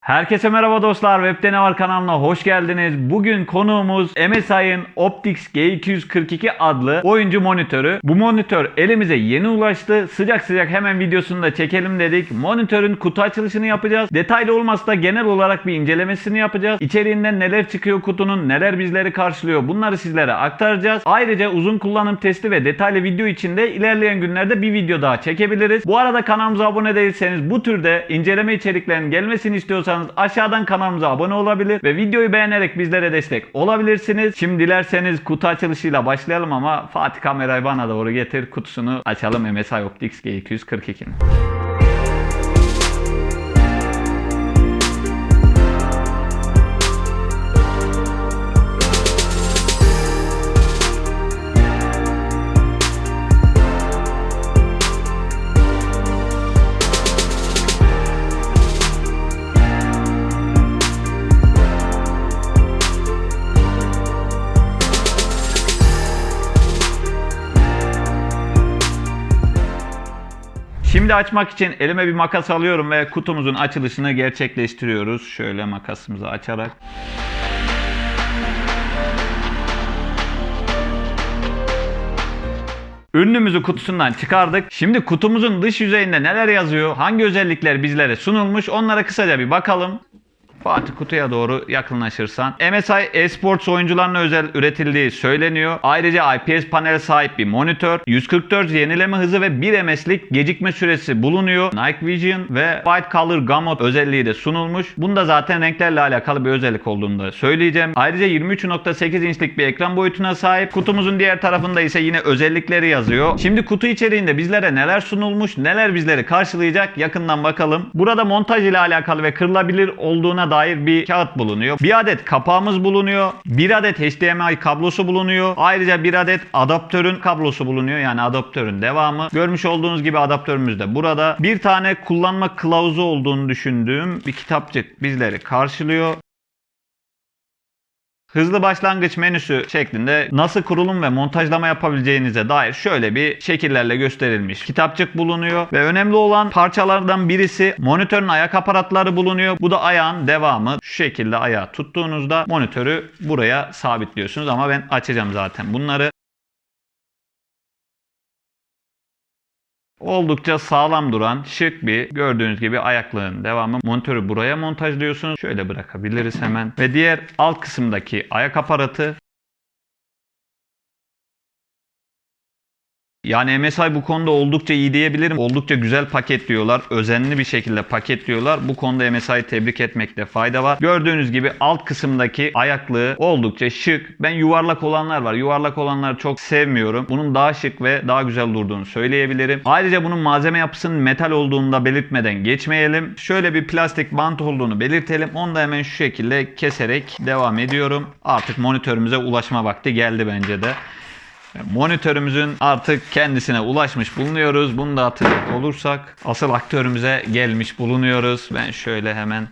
Herkese merhaba dostlar. Web'de var kanalına hoş geldiniz. Bugün konuğumuz MSI'ın Optix G242 adlı oyuncu monitörü. Bu monitör elimize yeni ulaştı. Sıcak sıcak hemen videosunu da çekelim dedik. Monitörün kutu açılışını yapacağız. Detaylı olmasa da genel olarak bir incelemesini yapacağız. İçeriğinden neler çıkıyor kutunun, neler bizleri karşılıyor bunları sizlere aktaracağız. Ayrıca uzun kullanım testi ve detaylı video için de ilerleyen günlerde bir video daha çekebiliriz. Bu arada kanalımıza abone değilseniz bu türde inceleme içeriklerinin gelmesini istiyorsanız aşağıdan kanalımıza abone olabilir ve videoyu beğenerek bizlere destek olabilirsiniz. Şimdi dilerseniz kutu açılışıyla başlayalım ama Fatih kamerayı bana doğru getir kutusunu açalım MSI Optix G242'nin. Şimdi açmak için elime bir makas alıyorum ve kutumuzun açılışını gerçekleştiriyoruz. Şöyle makasımızı açarak. Ürünümüzü kutusundan çıkardık. Şimdi kutumuzun dış yüzeyinde neler yazıyor, hangi özellikler bizlere sunulmuş onlara kısaca bir bakalım. Fatih kutuya doğru yakınlaşırsan. MSI eSports oyuncularına özel üretildiği söyleniyor. Ayrıca IPS panel sahip bir monitör, 144 yenileme hızı ve 1 MS'lik gecikme süresi bulunuyor. Night Vision ve White Color Gamut özelliği de sunulmuş. Bunda zaten renklerle alakalı bir özellik olduğunu da söyleyeceğim. Ayrıca 23.8 inçlik bir ekran boyutuna sahip. Kutumuzun diğer tarafında ise yine özellikleri yazıyor. Şimdi kutu içeriğinde bizlere neler sunulmuş, neler bizleri karşılayacak yakından bakalım. Burada montaj ile alakalı ve kırılabilir olduğuna dair bir kağıt bulunuyor. Bir adet kapağımız bulunuyor. Bir adet HDMI kablosu bulunuyor. Ayrıca bir adet adaptörün kablosu bulunuyor. Yani adaptörün devamı. Görmüş olduğunuz gibi adaptörümüz de burada. Bir tane kullanma kılavuzu olduğunu düşündüğüm bir kitapçık bizleri karşılıyor. Hızlı başlangıç menüsü şeklinde nasıl kurulum ve montajlama yapabileceğinize dair şöyle bir şekillerle gösterilmiş kitapçık bulunuyor ve önemli olan parçalardan birisi monitörün ayak aparatları bulunuyor. Bu da ayağın devamı. Şu şekilde ayağı tuttuğunuzda monitörü buraya sabitliyorsunuz ama ben açacağım zaten bunları. Oldukça sağlam duran şık bir gördüğünüz gibi ayaklığın devamı. Monitörü buraya montajlıyorsunuz. Şöyle bırakabiliriz hemen. Ve diğer alt kısımdaki ayak aparatı Yani MSI bu konuda oldukça iyi diyebilirim. Oldukça güzel paketliyorlar. Özenli bir şekilde paketliyorlar. Bu konuda MSI'yi tebrik etmekte fayda var. Gördüğünüz gibi alt kısımdaki ayaklığı oldukça şık. Ben yuvarlak olanlar var. Yuvarlak olanları çok sevmiyorum. Bunun daha şık ve daha güzel durduğunu söyleyebilirim. Ayrıca bunun malzeme yapısının metal olduğunu da belirtmeden geçmeyelim. Şöyle bir plastik bant olduğunu belirtelim. Onu da hemen şu şekilde keserek devam ediyorum. Artık monitörümüze ulaşma vakti geldi bence de. Monitörümüzün artık kendisine ulaşmış bulunuyoruz. Bunu da hatırlayacak olursak asıl aktörümüze gelmiş bulunuyoruz. Ben şöyle hemen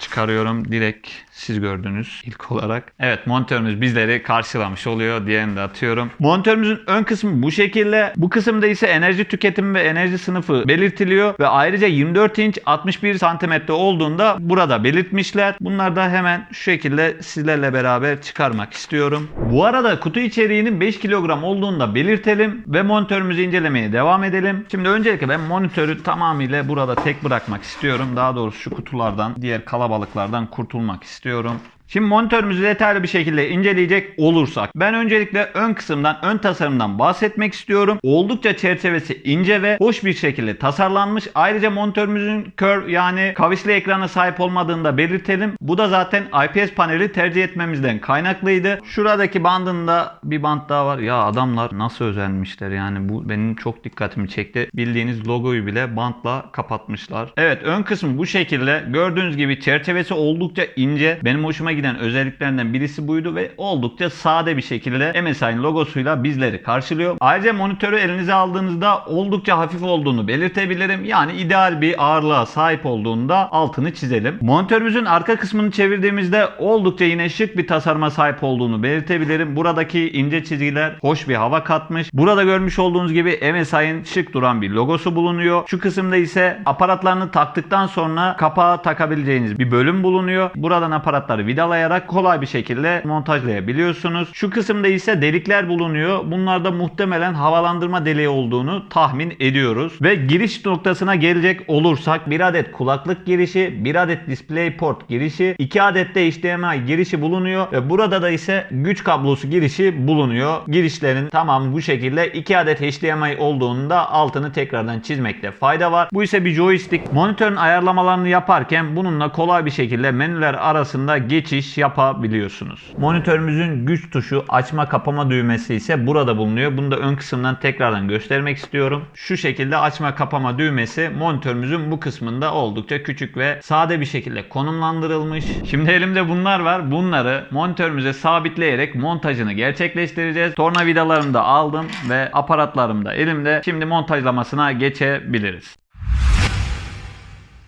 çıkarıyorum. Direkt siz gördünüz ilk olarak. Evet monitörümüz bizleri karşılamış oluyor. Diğerini de atıyorum. Monitörümüzün ön kısmı bu şekilde. Bu kısımda ise enerji tüketimi ve enerji sınıfı belirtiliyor. Ve ayrıca 24 inç 61 santimetre olduğunda burada belirtmişler. Bunları da hemen şu şekilde sizlerle beraber çıkarmak istiyorum. Bu arada kutu içeriğinin 5 kilogram olduğunu da belirtelim. Ve monitörümüzü incelemeye devam edelim. Şimdi öncelikle ben monitörü tamamıyla burada tek bırakmak istiyorum. Daha doğrusu şu kutulardan, diğer kalabalıklardan kurtulmak istiyorum gönderiyorum. Şimdi monitörümüzü detaylı bir şekilde inceleyecek olursak ben öncelikle ön kısımdan, ön tasarımdan bahsetmek istiyorum. Oldukça çerçevesi ince ve hoş bir şekilde tasarlanmış. Ayrıca monitörümüzün curve yani kavisli ekrana sahip olmadığını da belirtelim. Bu da zaten IPS paneli tercih etmemizden kaynaklıydı. Şuradaki bandında bir bant daha var. Ya adamlar nasıl özenmişler yani bu benim çok dikkatimi çekti. Bildiğiniz logoyu bile bantla kapatmışlar. Evet ön kısmı bu şekilde. Gördüğünüz gibi çerçevesi oldukça ince. Benim hoşuma giden özelliklerinden birisi buydu ve oldukça sade bir şekilde MSI'nin logosuyla bizleri karşılıyor. Ayrıca monitörü elinize aldığınızda oldukça hafif olduğunu belirtebilirim. Yani ideal bir ağırlığa sahip olduğunda altını çizelim. Monitörümüzün arka kısmını çevirdiğimizde oldukça yine şık bir tasarıma sahip olduğunu belirtebilirim. Buradaki ince çizgiler hoş bir hava katmış. Burada görmüş olduğunuz gibi MSI'nin şık duran bir logosu bulunuyor. Şu kısımda ise aparatlarını taktıktan sonra kapağı takabileceğiniz bir bölüm bulunuyor. Buradan aparatları vidalayarak kolay bir şekilde montajlayabiliyorsunuz. Şu kısımda ise delikler bulunuyor. Bunlarda muhtemelen havalandırma deliği olduğunu tahmin ediyoruz. Ve giriş noktasına gelecek olursak bir adet kulaklık girişi, bir adet DisplayPort girişi, iki adet de HDMI girişi bulunuyor ve burada da ise güç kablosu girişi bulunuyor. Girişlerin tamam bu şekilde iki adet HDMI olduğunda altını tekrardan çizmekte fayda var. Bu ise bir joystick. Monitörün ayarlamalarını yaparken bununla kolay bir şekilde menüler arasında geçiş yapabiliyorsunuz. Monitörümüzün güç tuşu açma kapama düğmesi ise burada bulunuyor. Bunu da ön kısımdan tekrardan göstermek istiyorum. Şu şekilde açma kapama düğmesi monitörümüzün bu kısmında oldukça küçük ve sade bir şekilde konumlandırılmış. Şimdi elimde bunlar var. Bunları monitörümüze sabitleyerek montajını gerçekleştireceğiz. Tornavidalarımı da aldım ve aparatlarım da elimde. Şimdi montajlamasına geçebiliriz.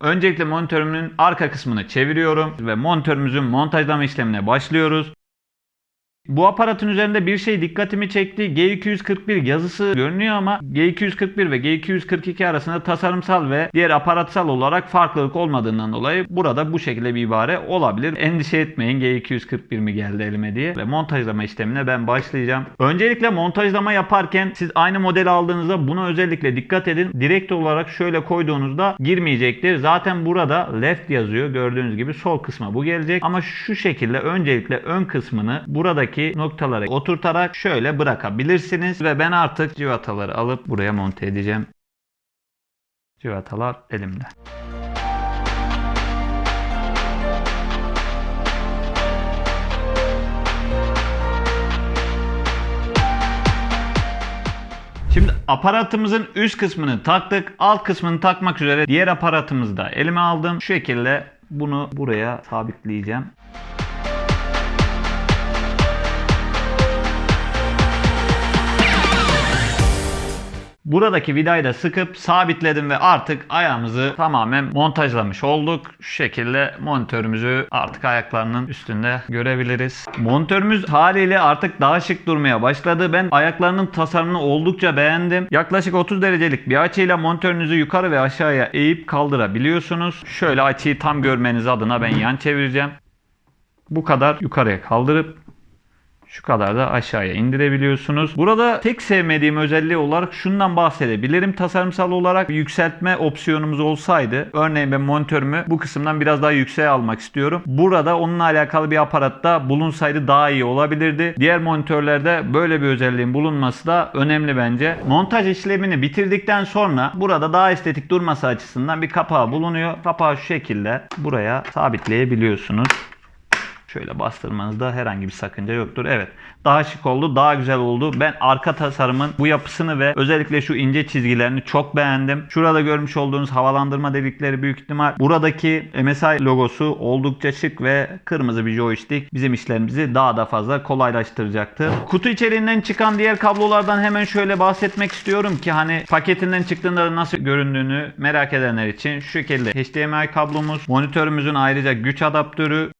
Öncelikle monitörümün arka kısmını çeviriyorum ve monitörümüzün montajlama işlemine başlıyoruz. Bu aparatın üzerinde bir şey dikkatimi çekti. G241 yazısı görünüyor ama G241 ve G242 arasında tasarımsal ve diğer aparatsal olarak farklılık olmadığından dolayı burada bu şekilde bir ibare olabilir. Endişe etmeyin G241 mi geldi elime diye. Ve montajlama işlemine ben başlayacağım. Öncelikle montajlama yaparken siz aynı modeli aldığınızda buna özellikle dikkat edin. Direkt olarak şöyle koyduğunuzda girmeyecektir. Zaten burada left yazıyor. Gördüğünüz gibi sol kısma bu gelecek. Ama şu şekilde öncelikle ön kısmını buradaki noktalara oturtarak şöyle bırakabilirsiniz. Ve ben artık civataları alıp buraya monte edeceğim. Civatalar elimde. Şimdi aparatımızın üst kısmını taktık. Alt kısmını takmak üzere diğer aparatımızı da elime aldım. Şu şekilde bunu buraya sabitleyeceğim. Buradaki vidayı da sıkıp sabitledim ve artık ayağımızı tamamen montajlamış olduk. Şu şekilde monitörümüzü artık ayaklarının üstünde görebiliriz. Monitörümüz haliyle artık daha şık durmaya başladı. Ben ayaklarının tasarımını oldukça beğendim. Yaklaşık 30 derecelik bir açıyla monitörünüzü yukarı ve aşağıya eğip kaldırabiliyorsunuz. Şöyle açıyı tam görmeniz adına ben yan çevireceğim. Bu kadar yukarıya kaldırıp şu kadar da aşağıya indirebiliyorsunuz. Burada tek sevmediğim özelliği olarak şundan bahsedebilirim. Tasarımsal olarak yükseltme opsiyonumuz olsaydı örneğin ben monitörümü bu kısımdan biraz daha yükseğe almak istiyorum. Burada onunla alakalı bir aparatta bulunsaydı daha iyi olabilirdi. Diğer monitörlerde böyle bir özelliğin bulunması da önemli bence. Montaj işlemini bitirdikten sonra burada daha estetik durması açısından bir kapağı bulunuyor. Kapağı şu şekilde buraya sabitleyebiliyorsunuz. Şöyle bastırmanızda herhangi bir sakınca yoktur. Evet daha şık oldu daha güzel oldu. Ben arka tasarımın bu yapısını ve özellikle şu ince çizgilerini çok beğendim. Şurada görmüş olduğunuz havalandırma delikleri büyük ihtimal. Buradaki MSI logosu oldukça şık ve kırmızı bir joystick bizim işlerimizi daha da fazla kolaylaştıracaktır. Kutu içeriğinden çıkan diğer kablolardan hemen şöyle bahsetmek istiyorum ki hani paketinden çıktığında nasıl göründüğünü merak edenler için şu şekilde HDMI kablomuz, monitörümüzün ayrıca güç adaptörü,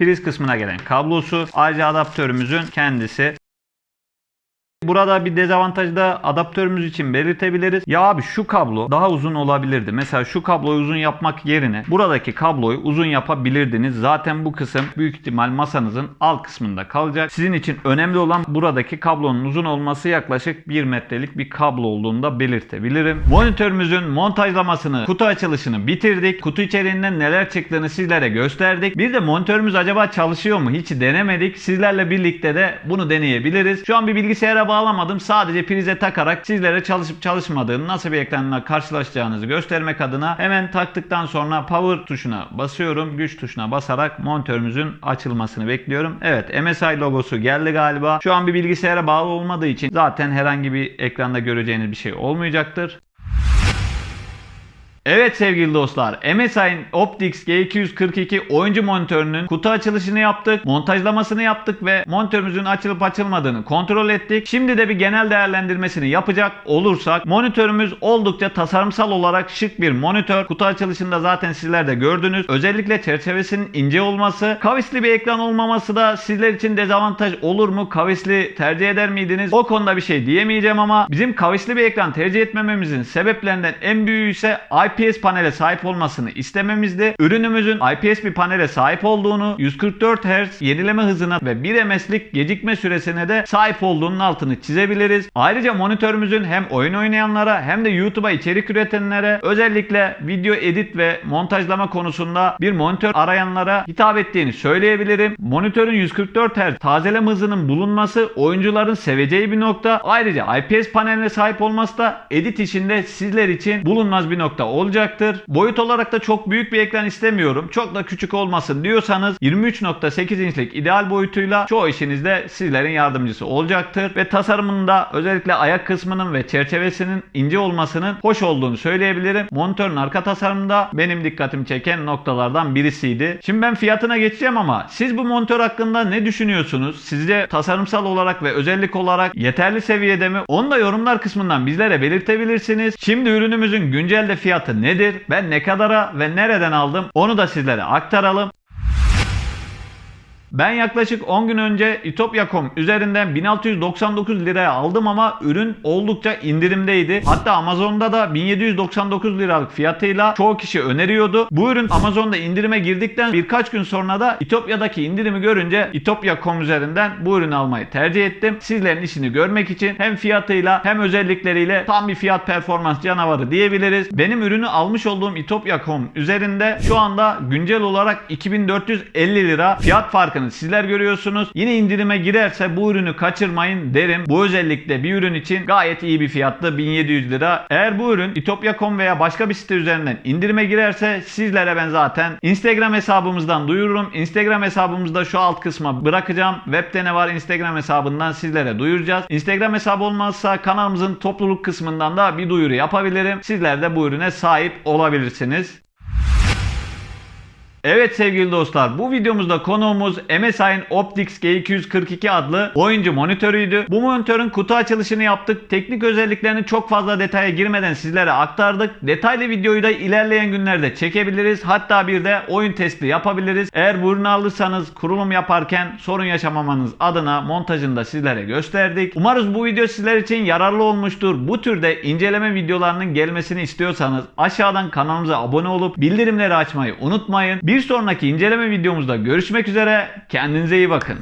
priz kısmına gelen kablosu. Ayrıca adaptörümüzün kendisi. Burada bir dezavantajı da adaptörümüz için belirtebiliriz. Ya abi şu kablo daha uzun olabilirdi. Mesela şu kabloyu uzun yapmak yerine buradaki kabloyu uzun yapabilirdiniz. Zaten bu kısım büyük ihtimal masanızın alt kısmında kalacak. Sizin için önemli olan buradaki kablonun uzun olması yaklaşık 1 metrelik bir kablo olduğunu da belirtebilirim. Monitörümüzün montajlamasını, kutu açılışını bitirdik. Kutu içeriğinden neler çıktığını sizlere gösterdik. Bir de monitörümüz acaba çalışıyor mu? Hiç denemedik. Sizlerle birlikte de bunu deneyebiliriz. Şu an bir bilgisayara bağlamadım. Sadece prize takarak sizlere çalışıp çalışmadığını, nasıl bir ekranla karşılaşacağınızı göstermek adına hemen taktıktan sonra power tuşuna basıyorum. Güç tuşuna basarak monitörümüzün açılmasını bekliyorum. Evet MSI logosu geldi galiba. Şu an bir bilgisayara bağlı olmadığı için zaten herhangi bir ekranda göreceğiniz bir şey olmayacaktır. Evet sevgili dostlar, MSI'nin Optix G242 oyuncu monitörünün kutu açılışını yaptık, montajlamasını yaptık ve monitörümüzün açılıp açılmadığını kontrol ettik. Şimdi de bir genel değerlendirmesini yapacak olursak monitörümüz oldukça tasarımsal olarak şık bir monitör. Kutu açılışında zaten sizler de gördünüz. Özellikle çerçevesinin ince olması, kavisli bir ekran olmaması da sizler için dezavantaj olur mu? Kavisli tercih eder miydiniz? O konuda bir şey diyemeyeceğim ama bizim kavisli bir ekran tercih etmememizin sebeplerinden en büyüğü ise IPS panele sahip olmasını istememizdi. Ürünümüzün IPS bir panele sahip olduğunu, 144 Hz yenileme hızına ve 1 MS'lik gecikme süresine de sahip olduğunun altını çizebiliriz. Ayrıca monitörümüzün hem oyun oynayanlara hem de YouTube'a içerik üretenlere özellikle video edit ve montajlama konusunda bir monitör arayanlara hitap ettiğini söyleyebilirim. Monitörün 144 Hz tazeleme hızının bulunması oyuncuların seveceği bir nokta. Ayrıca IPS paneline sahip olması da edit işinde sizler için bulunmaz bir nokta olacaktır. Boyut olarak da çok büyük bir ekran istemiyorum. Çok da küçük olmasın diyorsanız 23.8 inçlik ideal boyutuyla çoğu işinizde sizlerin yardımcısı olacaktır. Ve tasarımında özellikle ayak kısmının ve çerçevesinin ince olmasının hoş olduğunu söyleyebilirim. Monitörün arka tasarımında benim dikkatimi çeken noktalardan birisiydi. Şimdi ben fiyatına geçeceğim ama siz bu monitör hakkında ne düşünüyorsunuz? Sizce tasarımsal olarak ve özellik olarak yeterli seviyede mi? Onu da yorumlar kısmından bizlere belirtebilirsiniz. Şimdi ürünümüzün güncelde fiyatı nedir? Ben ne kadara ve nereden aldım? Onu da sizlere aktaralım. Ben yaklaşık 10 gün önce itopya.com üzerinden 1699 liraya aldım ama ürün oldukça indirimdeydi. Hatta Amazon'da da 1799 liralık fiyatıyla çoğu kişi öneriyordu. Bu ürün Amazon'da indirime girdikten birkaç gün sonra da İtopya'daki indirimi görünce itopya.com üzerinden bu ürünü almayı tercih ettim. Sizlerin işini görmek için hem fiyatıyla hem özellikleriyle tam bir fiyat performans canavarı diyebiliriz. Benim ürünü almış olduğum itopya.com üzerinde şu anda güncel olarak 2450 lira fiyat farkı farkını sizler görüyorsunuz. Yine indirime girerse bu ürünü kaçırmayın derim. Bu özellikle bir ürün için gayet iyi bir fiyatlı 1700 lira. Eğer bu ürün itopya.com veya başka bir site üzerinden indirime girerse sizlere ben zaten Instagram hesabımızdan duyururum. Instagram hesabımızda şu alt kısma bırakacağım. Web'de ne var Instagram hesabından sizlere duyuracağız. Instagram hesabı olmazsa kanalımızın topluluk kısmından da bir duyuru yapabilirim. Sizler de bu ürüne sahip olabilirsiniz. Evet sevgili dostlar bu videomuzda konuğumuz MSI'nin Optix G242 adlı oyuncu monitörüydü. Bu monitörün kutu açılışını yaptık. Teknik özelliklerini çok fazla detaya girmeden sizlere aktardık. Detaylı videoyu da ilerleyen günlerde çekebiliriz. Hatta bir de oyun testi yapabiliriz. Eğer bu ürünü alırsanız kurulum yaparken sorun yaşamamanız adına montajını da sizlere gösterdik. Umarız bu video sizler için yararlı olmuştur. Bu türde inceleme videolarının gelmesini istiyorsanız aşağıdan kanalımıza abone olup bildirimleri açmayı unutmayın. Bir sonraki inceleme videomuzda görüşmek üzere. Kendinize iyi bakın.